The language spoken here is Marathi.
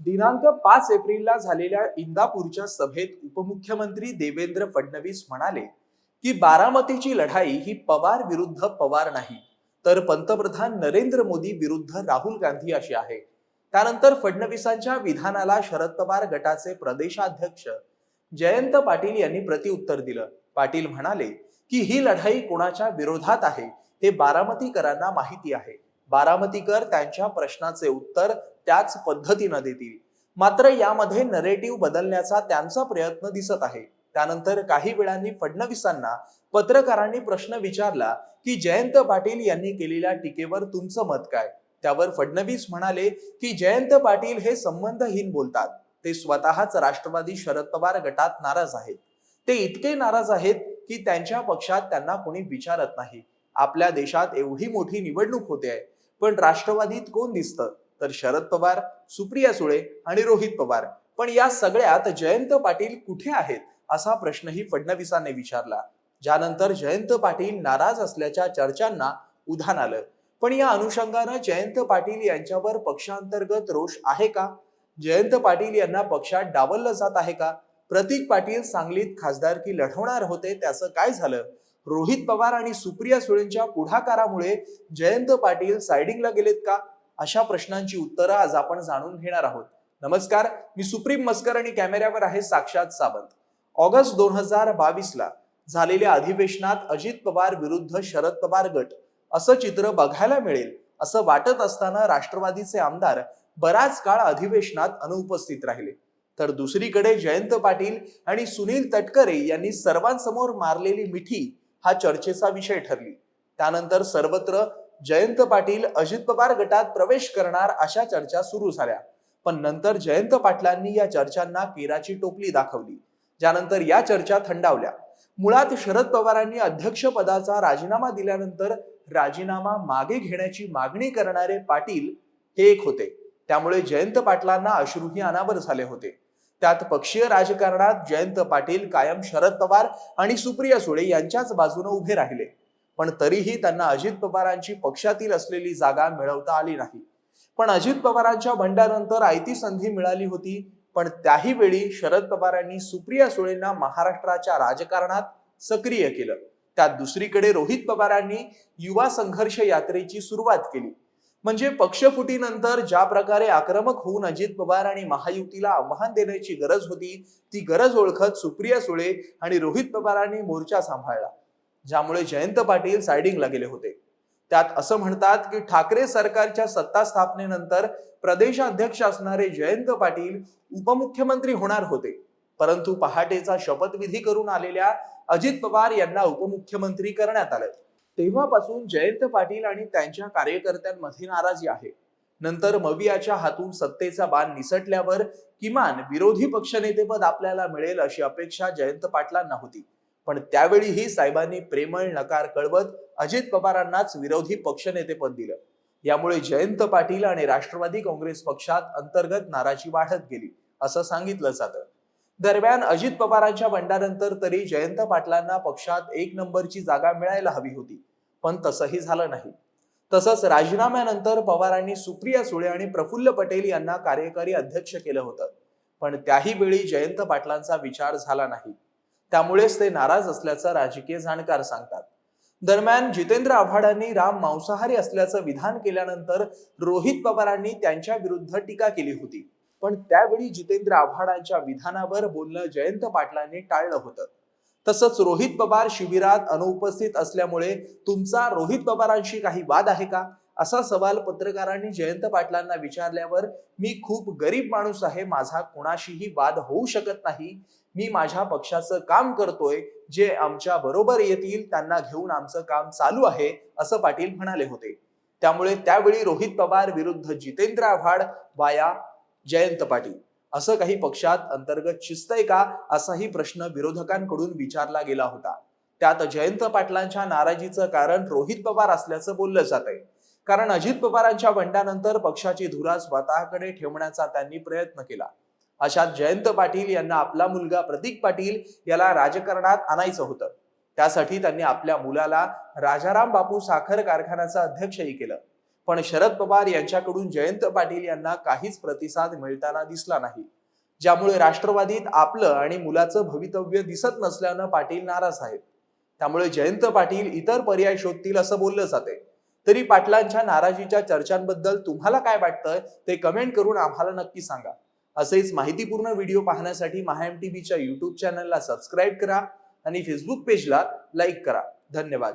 दिनांक पाच एप्रिलला झालेल्या इंदापूरच्या सभेत उपमुख्यमंत्री देवेंद्र फडणवीस म्हणाले की बारामतीची लढाई ही पवार विरुद्ध पवार नाही तर पंतप्रधान नरेंद्र मोदी विरुद्ध राहुल गांधी अशी आहे. त्यानंतर फडणवीसांच्या विधानाला शरद पवार गटाचे प्रदेशाध्यक्ष जयंत पाटील यांनी प्रतिउत्तर दिलं. पाटील म्हणाले की ही लढाई कोणाच्या विरोधात आहे हे बारामतीकरांना माहिती आहे. बारामतीकर त्यांच्या प्रश्नाचे उत्तर त्याच पद्धतीनं देतील. मात्र यामध्ये नरेटिव्ह बदलण्याचा त्यांचा प्रयत्न दिसत आहे. त्यानंतर काही वेळांनी फडणवीसांना पत्रकारांनी प्रश्न विचारला की जयंत पाटील यांनी केलेल्या टीकेवर तुमचं मत काय? त्यावर फडणवीस म्हणाले की जयंत पाटील हे संबंधहीन बोलतात. ते स्वतःच राष्ट्रवादी शरद पवार गटात नाराज आहेत. ते इतके नाराज आहेत की त्यांच्या पक्षात त्यांना कोणी विचारत नाही. आपल्या देशात एवढी मोठी निवडणूक होते आहे. पण राष्ट्रवादीत कोण दिसतं? तर शरद पवार सुप्रिया सुळे आणि रोहित पवार. पण या सगळ्यात जयंत पाटील कुठे आहेत? असा प्रश्नही फडणवीसांनी विचारला. ज्यानंतर जयंत पाटील नाराज असल्याच्या चर्चांना उधाण आलं. पण या अनुषंगानं जयंत पाटील यांच्यावर पक्षांतर्गत रोष आहे का? जयंत पाटील यांना पक्षात डावललं जात आहे का? प्रतीक पाटील सांगलीत खासदारकी लढवणार होते त्याचं काय झालं? रोहित पवार आणि सुप्रिया सुळेंच्या पुढाकारामुळे जयंत पाटील सायडिंगला गेलेत का? अशा प्रश्नांची उत्तरं आज आपण जाणून घेणार आहोत. नमस्कार मी सुप्रीम मस्कर आणि कॅमेऱ्यावर आहे साक्षात सावंत. ऑगस्ट दोन हजार बावीसला झालेल्या अधिवेशनात अजित पवार विरुद्ध शरद पवार गट. असं चित्र बघायला मिळेल असं वाटत असताना राष्ट्रवादीचे आमदार बराच काळ अधिवेशनात अनुपस्थित राहिले. तर दुसरीकडे जयंत पाटील आणि सुनील तटकरे यांनी सर्वांसमोर मारलेली मिठी हा चर्चेचा विषय ठरली. त्यानंतर सर्वत्र जयंत पाटील अजित पवार गटात प्रवेश करणार अशा चर्चा सुरू झाल्या. पण नंतर जयंत पाटलांनी या चर्चांना केराची टोपली दाखवली. ज्यानंतर या चर्चा थंडावल्या. मुळात शरद पवारांनी अध्यक्षपदाचा राजीनामा दिल्यानंतर राजीनामा मागे घेण्याची मागणी करणारे पाटील हे एक होते. त्यामुळे जयंत पाटलांना अश्रूही अनावर झाले होते. त्यात पक्षीय राजकारणात जयंत पाटील कायम शरद पवार आणि सुप्रिया सुळे यांच्याच बाजूने उभे राहिले. पण तरीही त्यांना अजित पवारांची पक्षातील असलेली जागा मिळवता आली नाही. पण अजित पवारांच्या भंडानंतर आयती संधी मिळाली होती. पण त्याही वेळी शरद पवारांनी सुप्रिया सुळेंना महाराष्ट्राच्या राजकारणात सक्रिय केलं. त्यात दुसरीकडे रोहित पवारांनी युवा संघर्ष यात्रेची सुरुवात केली. म्हणजे पक्षफुटीनंतर ज्या प्रकारे आक्रमक होऊन अजित पवार आणि महायुतीला आव्हान देण्याची गरज होती ती गरज ओळखत सुप्रिया सुळे आणि रोहित पवारांनी मोर्चा सांभाळला ज्यामुळे जयंत पाटील सायडिंगला गेले होते. त्यात असं म्हणतात की ठाकरे सरकारच्या सत्ता स्थापनेनंतर प्रदेशाध्यक्ष असणारे जयंत पाटील उपमुख्यमंत्री होणार होते. परंतु पहाटेचा शपथविधी करून आलेल्या अजित पवार यांना उपमुख्यमंत्री करण्यात आलं. तेव्हापासून जयंत पाटील आणि त्यांच्या कार्यकर्त्यांमध्ये नाराजी आहे. नंतर मवियाच्या हातून सत्तेचा बाण निसटल्यावर किमान विरोधी पक्षनेतेपद आपल्याला मिळेल अशी अपेक्षा जयंत पाटलांना होती. पण त्यावेळीही साहेबांनी प्रेमळ नकार कळवत अजित पवारांनाच विरोधी पक्षनेतेपद दिलं. यामुळे जयंत पाटील आणि राष्ट्रवादी काँग्रेस पक्षात अंतर्गत नाराजी वाढत गेली असं सांगितलं जातं. दरम्यान अजित पवारांच्या बंडानंतर तरी जयंत पाटलांना पक्षात एक नंबरची जागा मिळायला हवी होती पण तसंही झालं नाही. तसंच राजीनाम्यानंतर पवारांनी सुप्रिया सुळे आणि प्रफुल्ल पटेल यांना कार्यकारी अध्यक्ष केलं होतं पण त्याही वेळी जयंत पाटलांचा विचार झाला नाही. त्यामुळेच ते नाराज असल्याचं राजकीय जाणकार सांगतात. दरम्यान जितेंद्र आव्हाडांनी राम मांसाहारी असल्याचं विधान केल्यानंतर रोहित पवारांनी त्यांच्या विरुद्ध टीका केली होती. पण त्यावेळी जितेंद्र आव्हाडांच्या विधानावर बोलणं जयंत पाटलांनी टाळलं होतं. तसंच रोहित पवार शिबिरात अनुपस्थित असल्यामुळे तुमचा रोहित पवारांशी काही वाद आहे का? असा सवाल पत्रकारांनी जयंत पाटलांना विचारल्यावर मी खूप गरीब माणूस आहे माझा कोणाशीही वाद होऊ शकत नाही. मी माझ्या पक्षाचं काम करतोय जे आमच्या बरोबर येतील त्यांना घेऊन आमचं काम चालू आहे असं पाटील म्हणाले होते. त्यामुळे त्यावेळी रोहित पवार विरुद्ध जितेंद्र आव्हाड वाया जयंत पाटील. असं काही पक्षात अंतर्गत शिस्तय का? असाही प्रश्न विरोधकांकडून विचारला गेला होता. त्यात जयंत पाटलांच्या नाराजीचं कारण रोहित पवार असल्याचं बोललं जात आहे कारण अजित पवारांच्या बंडानंतर पक्षाची धुरा स्वतःकडे ठेवण्याचा त्यांनी प्रयत्न केला. अशात जयंत पाटील यांना आपला मुलगा प्रतीक पाटील याला राजकारणात आणायचं होतं. त्यासाठी त्यांनी आपल्या मुलाला राजाराम बापू साखर कारखान्याचं अध्यक्षही केलं. पण शरद पवार यांच्याकडून जयंत पाटील यांना काहीच प्रतिसाद मिळताना दिसला नाही. ज्यामुळे राष्ट्रवादीत आपलं आणि मुलाचं भवितव्य दिसत नसल्यानं पाटील नाराज आहेत. त्यामुळे जयंत पाटील इतर पर्याय शोधतील असं बोललं जाते तरी पाटलांच्या नाराजीच्या चर्चांबद्दल तुम्हाला काय वाटतं ते कमेंट करून आम्हाला नक्की सांगा. असेच माहितीपूर्ण व्हिडिओ पाहण्यासाठी महाएम टीव्हीच्या युट्यूब चॅनलला सबस्क्राईब करा आणि फेसबुक पेजला लाईक करा. धन्यवाद.